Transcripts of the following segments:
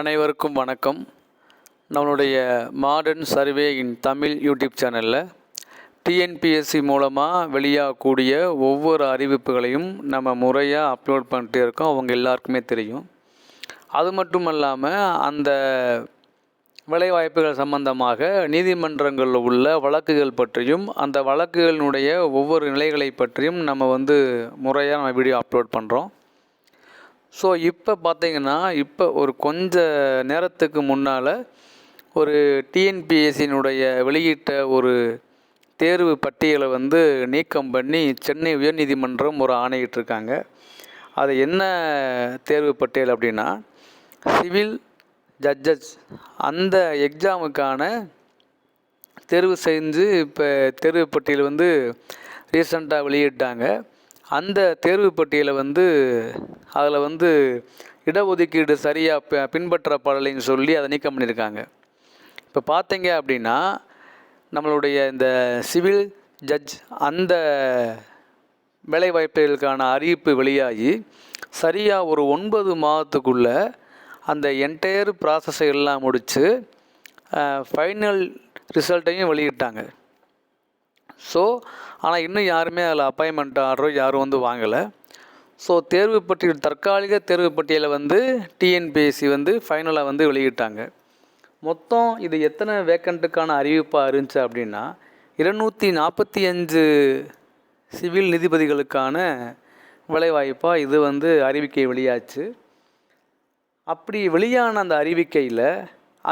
அனைவருக்கும் வணக்கம். நம்மளுடைய modern survey in Tamil YouTube சேனலில் டிஎன்பிஎஸ்சி மூலமாக வெளியாகக்கூடிய ஒவ்வொரு அறிவிப்புகளையும் நம்ம முறையாக அப்லோட் பண்ணிட்டே இருக்கோம். அவங்க எல்லாருக்குமே தெரியும். அது மட்டும் இல்லாமல் அந்த வேலைவாய்ப்புகள் சம்பந்தமாக நீதிமன்றங்களில் உள்ள வழக்குகள் பற்றியும் அந்த வழக்குகளினுடைய ஒவ்வொரு நிலைகளை பற்றியும் நம்ம வந்து முறையாக நம்ம வீடியோ அப்லோட் பண்ணுறோம் ஸோ இப்போ பார்த்தீங்கன்னா இப்போ ஒரு கொஞ்ச நேரத்துக்கு முன்னால் ஒரு டிஎன்பிஎஸ்சியினுடைய வெளியிட்ட ஒரு தேர்வு பட்டியலை வந்து நீக்கம் பண்ணி சென்னை உயர்நீதிமன்றம் ஒரு ஆணையிட்டிருக்காங்க. அது என்ன தேர்வு பட்டியல் அப்படின்னா சிவில் ஜட்ஜஸ் அந்த எக்ஸாமுக்கான தேர்வு செஞ்சு இப்போ தேர்வு பட்டியல் வந்து ரீசண்டாக வெளியிட்டாங்க. அந்த தேர்வு பட்டியலை வந்து அதில் வந்து இடஒதுக்கீடு சரியாக ப பின்பற்றப்படலைன்னு சொல்லி அதை நீக்கம் பண்ணியிருக்காங்க. இப்போ பார்த்தீங்க அப்படின்னா நம்மளுடைய இந்த சிவில் ஜட்ஜ் அந்த வேலைவாய்ப்புகளுக்கான அறிவிப்பு வெளியாகி சரியாக ஒரு ஒன்பது மாதத்துக்குள்ளே அந்த என்டையர் ப்ராசஸை எல்லாம் முடித்து ஃபைனல் ரிசல்ட்டையும் வெளியிட்டாங்க. ஸோ ஆனால் இன்னும் யாருமே அதில் அப்பாயின்மெண்ட் ஆர்டரோ யாரும் வந்து வாங்கலை. ஸோ தேர்வு பட்டியல் தற்காலிக தேர்வு பட்டியலை வந்து டிஎன்பிஎஸ்சி வந்து ஃபைனலாக வந்து வெளியிட்டாங்க. மொத்தம் இது எத்தனை வேக்கண்ட்டுக்கான அறிவிப்பாக இருந்துச்சு அப்படின்னா இருநூற்றி நாற்பத்தி அஞ்சு சிவில் நீதிபதிகளுக்கான வேலைவாய்ப்பாக இது வந்து அறிவிக்கை வெளியாச்சு. அப்படி வெளியான அந்த அறிவிக்கையில்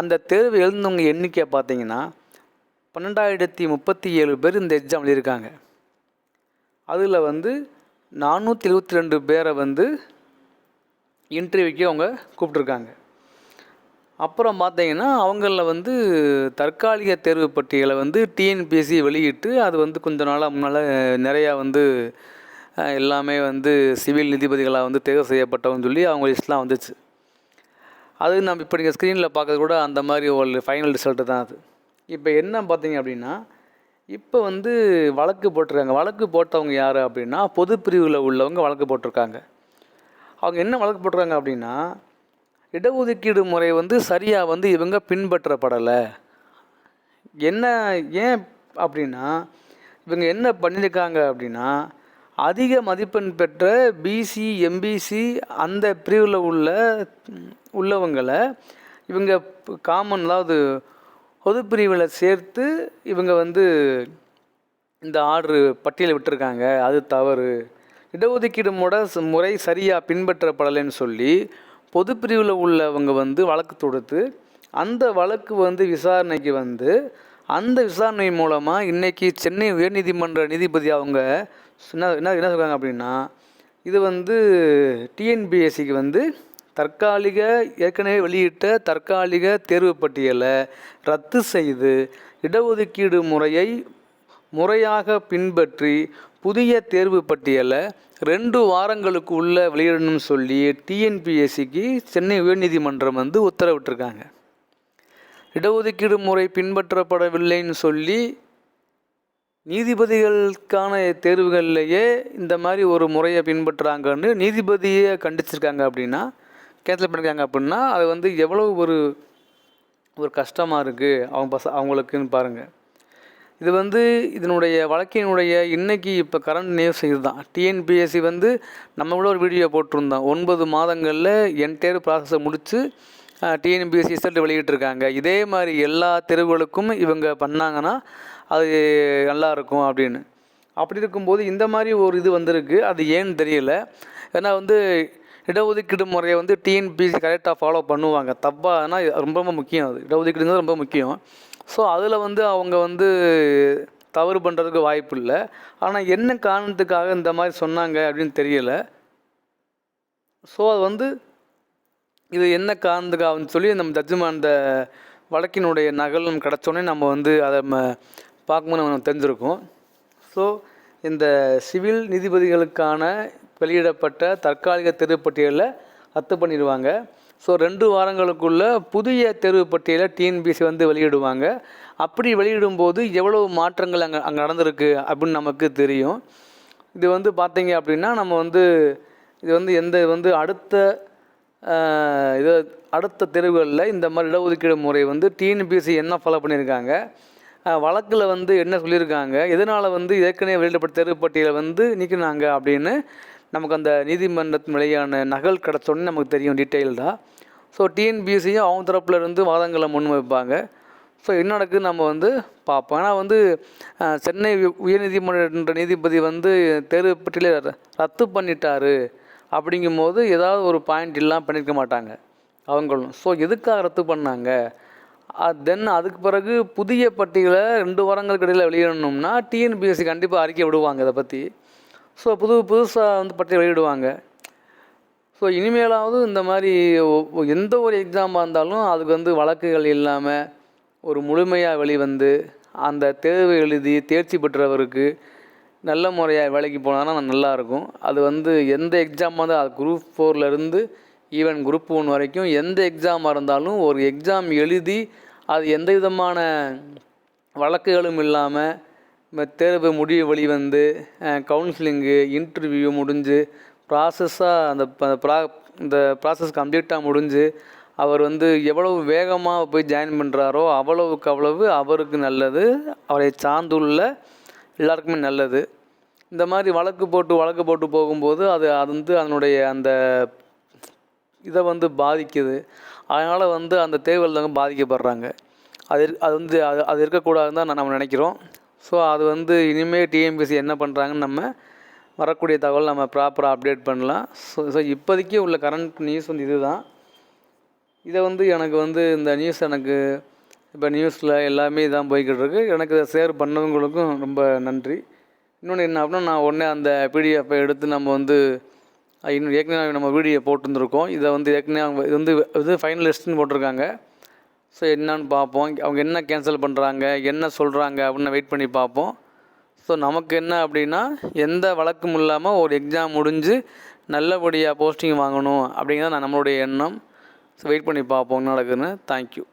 அந்த தேர்வு எழுந்தவங்க எண்ணிக்கை பார்த்தீங்கன்னா பன்னெண்டாயிரத்தி முப்பத்தி ஏழு பேர் இந்த எக்ஸாம் எழுதியிருக்காங்க. அதில் வந்து நானூற்றி எழுபத்தி ரெண்டு பேரை வந்து இன்டர்வியூக்கு அவங்க கூப்பிட்ருக்காங்க அப்புறம் பார்த்தீங்கன்னா அவங்களில் வந்து தற்காலிக தேர்வு பட்டியலை வந்து டிஎன்பிஎஸ்சி வெளியிட்டு அது வந்து கொஞ்ச நாளாக முன்னால் நிறையா வந்து எல்லாமே வந்து சிவில் நீதிபதிகளாக வந்து தேர்வு செய்யப்பட்டவங்கன்னு சொல்லி அவங்க லிஸ்ட்லாம் வந்துச்சு. அது நம்ம இப்போ நீங்கள் ஸ்க்ரீனில் பார்க்கறது கூட அந்த மாதிரி ஒரு ஃபைனல் ரிசல்ட்டு தான் அது. இப்போ என்ன பார்த்தீங்க அப்படின்னா இப்போ வந்து வழக்கு போட்டிருக்காங்க. வழக்கு போட்டவங்க யார் அப்படின்னா பொது பிரிவில் உள்ளவங்க வழக்கு போட்டிருக்காங்க. அவங்க என்ன வழக்கு போட்டிருக்காங்க அப்படின்னா இடஒதுக்கீடு முறை வந்து சரியாக வந்து இவங்க பின்பற்றப்படலை. என்ன ஏன் அப்படின்னா இவங்க என்ன பண்ணியிருக்காங்க அப்படின்னா அதிக மதிப்பெண் பெற்ற பிசி எம்பிசி அந்த பிரிவில் உள்ள உள்ளவங்களை இவங்க காமன் அதாவது பொது பிரிவில் சேர்த்து இவங்க வந்து இந்த ஆர்டரு பட்டியலை விட்டுருக்காங்க. அது தவறு. இடஒதுக்கீடு முட முறை சரியாக பின்பற்றப்படலைன்னு சொல்லி பொது பிரிவில் உள்ளவங்க வந்து வழக்கு தொடுத்து அந்த வழக்கு வந்து விசாரணைக்கு வந்து அந்த விசாரணை மூலமாக இன்றைக்கி சென்னை உயர்நீதிமன்ற நீதிபதி அவங்க என்ன என்ன என்ன சொல்கிறாங்க அப்படின்னா இது வந்து டிஎன்பிஎஸ்சிக்கு வந்து தற்காலிக ஏற்கனவே வெளியிட்ட தற்காலிக தேர்வு பட்டியலை ரத்து செய்து இடஒதுக்கீடு முறையை முறையாக பின்பற்றி புதிய தேர்வு பட்டியலை ரெண்டு வாரங்களுக்கு உள்ள வெளியிடணும்னு சொல்லி டிஎன்பிஎஸ்சிக்கு சென்னை உயர்நீதிமன்றம் வந்து உத்தரவிட்டிருக்காங்க. இடஒதுக்கீடு முறை பின்பற்றப்படவில்லைன்னு சொல்லி நீதிபதிகளுக்கான தேர்வுகள்லேயே இந்த மாதிரி ஒரு முறையை பின்பற்றுறாங்கன்னு நீதிபதியை கண்டிச்சிருக்காங்க அப்படின்னா கேன்சல் பண்ணிருக்காங்க அப்படின்னா அது வந்து எவ்வளோ ஒரு ஒரு கஷ்டமாக இருக்குது அவங்க பச அவங்களுக்குன்னு பாருங்கள் இது வந்து இதனுடைய வழக்கினுடைய இன்னைக்கு இப்போ கரண்ட் நியூஸ் இதுதான். டிஎன்பிஎஸ்சி வந்து நம்ம கூட ஒரு வீடியோ போட்டிருந்தோம் ஒன்பது மாதங்களில் என்டையர் ப்ராசஸை முடித்து டிஎன்பிஎஸ்சி ரிசல்ட் வெளியிட்டிருக்காங்க. இதே மாதிரி எல்லா தெருவுகளுக்கும் இவங்க பண்ணாங்கன்னா அது நல்லாயிருக்கும் அப்படின்னு அப்படி இருக்கும்போது இந்த மாதிரி ஒரு இது வந்திருக்கு. அது ஏன்னு தெரியல. ஏன்னா வந்து இடஒதுக்கீடு முறையை வந்து டிஎன்பிசி கரெக்டாக ஃபாலோ பண்ணுவாங்க. தப்பானா ரொம்ப ரொம்ப முக்கியம் அது. இடஒதுக்கீடுங்கிறது ரொம்ப முக்கியம். ஸோ அதில் வந்து அவங்க வந்து தவறு பண்ணுறதுக்கு வாய்ப்பு இல்லை. ஆனால் என்ன காரணத்துக்காக இந்த மாதிரி சொன்னாங்க அப்படின்னு தெரியல. ஸோ அது வந்து இது என்ன காரணத்துக்காகன்னு சொல்லி நம்ம ஜட்ஜுமா அந்த வழக்கினுடைய நகல் நம்ம கிடச்சோன்னே நம்ம வந்து அதை நம்ம பார்க்கும்போது நம்ம தெரிஞ்சிருக்கோம். ஸோ இந்த சிவில் நீதிபதிகளுக்கான வெளியிடப்பட்ட தற்காலிக தேர்வுப்பட்டியலை ரத்து பண்ணிடுவாங்க. ஸோ ரெண்டு வாரங்களுக்குள்ளே புதிய தேர்வு பட்டியலை டிஎன்பிசி வந்து வெளியிடுவாங்க. அப்படி வெளியிடும்போது எவ்வளவு மாற்றங்கள் அங்கே அங்கே நடந்திருக்கு அப்படின்னு நமக்கு தெரியும். இது வந்து பார்த்தீங்க அப்படின்னா நம்ம வந்து இது வந்து எந்த வந்து அடுத்த இது அடுத்த தெருவுகளில் இந்த மாதிரி இடஒதுக்கீடு முறை வந்து டிஎன்பிசி என்ன ஃபாலோ பண்ணியிருக்காங்க? வழக்கில் வந்து என்ன சொல்லியிருக்காங்க? எதனால் வந்து ஏற்கனவே வெளியிடப்பட்ட தெருப்பட்டியலை வந்து நீக்கினாங்க அப்படின்னு நமக்கு அந்த நீதிமன்றத்தின் வெளியான நகல் கிடச்சோன்னு நமக்கு தெரியும் டீட்டெயில்டாக ஸோ டிஎன்பிஎஸ்சியும் அவங்க தரப்பில் இருந்து வாதங்களை முன் வைப்பாங்க. ஸோ என்ன நடக்குது நம்ம வந்து பார்ப்போம். ஆனால் வந்து சென்னை உயர்நீதிமன்ற நீதிபதி வந்து தெருப்பட்டியலை ர- ரத்து பண்ணிட்டாரு அப்படிங்கும்போது ஏதாவது ஒரு பாயிண்ட் இல்லாமல் பண்ணியிருக்க மாட்டாங்க அவங்களும். ஸோ எதுக்காக ரத்து பண்ணாங்க? தென் அதுக்கு பிறகு புதிய பட்டியலை ரெண்டு வாரங்களுக்கு இடையில் வெளியிடணும்னா டிஎன்பிஎஸ்சி கண்டிப்பாக அறிக்கை விடுவாங்க இதை பற்றி ஸோ புது புதுசாக வந்து பட்டியல் வெளியிடுவாங்க. ஸோ இனிமேலாவது இந்த மாதிரி எந்த ஒரு எக்ஸாமாக இருந்தாலும் அதுக்கு வந்து வழக்குகள் இல்லாமல் ஒரு முழுமையாக வெளிவந்து அந்த தேர்வு எழுதி தேர்ச்சி பெற்றவருக்கு நல்ல முறையாக வேலைக்கு போனாங்கன்னா நல்லாயிருக்கும் அது வந்து எந்த எக்ஸாமாக இருந்தால் அது குரூப் ஃபோர்லேருந்து ஈவன் குரூப் ஒன் வரைக்கும் எந்த எக்ஸாமாக இருந்தாலும் ஒரு எக்ஸாம் எழுதி அது எந்த விதமான வழக்குகளும் இல்லாமல் தேர்வு முடிவு வெளிவந்து கவுன்சிலிங்கு இன்டர்வியூ முடிஞ்சு ப்ராசஸாக அந்த ப- ப்ரா இந்த ப்ராசஸ் கம்ப்ளீட்டாக முடிஞ்சு அவர் வந்து எவ்வளவு வேகமாக போய் ஜாயின் பண்ணுறாரோ அவ்வளவுக்கு அவ்வளவு அவருக்கு நல்லது அவரை சார்ந்துள்ள எல்லாருக்குமே நல்லது. இந்த மாதிரி வழக்கு போட்டு வழக்கு போட்டு போகும்போது அது அது வந்து அதனுடைய அந்த இதை வந்து பாதிக்குது. அதனால் வந்து அந்த தேர்வுகள் பாதிக்கப்படுறாங்க. அது அது வந்து அது அது இருக்கக்கூடாதுன்னு தான் நம்ம நினைக்கிறோம். ஸோ அது வந்து இனிமேல் டிஎம்பிசி என்ன பண்ணுறாங்கன்னு நம்ம வரக்கூடிய தகவல் நம்ம ப்ராப்பராக அப்டேட் பண்ணலாம். ஸோ ஸோ இப்போதைக்கு உள்ள கரண்ட் நியூஸ் வந்து இதுதான். இதை வந்து எனக்கு வந்து இந்த நியூஸ் எனக்கு இப்போ நியூஸில் எல்லாமே இதான் போய்கிட்டு இருக்கு எனக்கு இதை ஷேர் பண்ணவங்களுக்கும் ரொம்ப நன்றி. இன்னொன்று என்ன அப்படின்னா நான் உடனே அந்த பிடிஎஃப்பை எடுத்து நம்ம வந்து இன்னும் ஏற்கனவே நம்ம வீடியோ போட்டுருந்துருக்கோம். இதை வந்து ஏற்கனவே அவங்க இது வந்து இது ஃபைனல் லிஸ்ட்னு போட்டிருக்காங்க. ஸோ என்னன்னு பார்ப்போம். அவங்க என்ன கேன்சல் பண்ணுறாங்க என்ன சொல்கிறாங்க அப்படின்னு வெயிட் பண்ணி பார்ப்போம். ஸோ நமக்கு என்ன அப்படின்னா எந்த வழக்கும் இல்லாமல் ஒரு எக்ஸாம் முடிஞ்சு நல்லபடியாக போஸ்டிங் வாங்கணும் அப்படிங்கிறது நான் நம்மளுடைய எண்ணம். ஸோ வெயிட் பண்ணி பார்ப்போம் என்ன நடக்குதுன்னு. தேங்க்யூ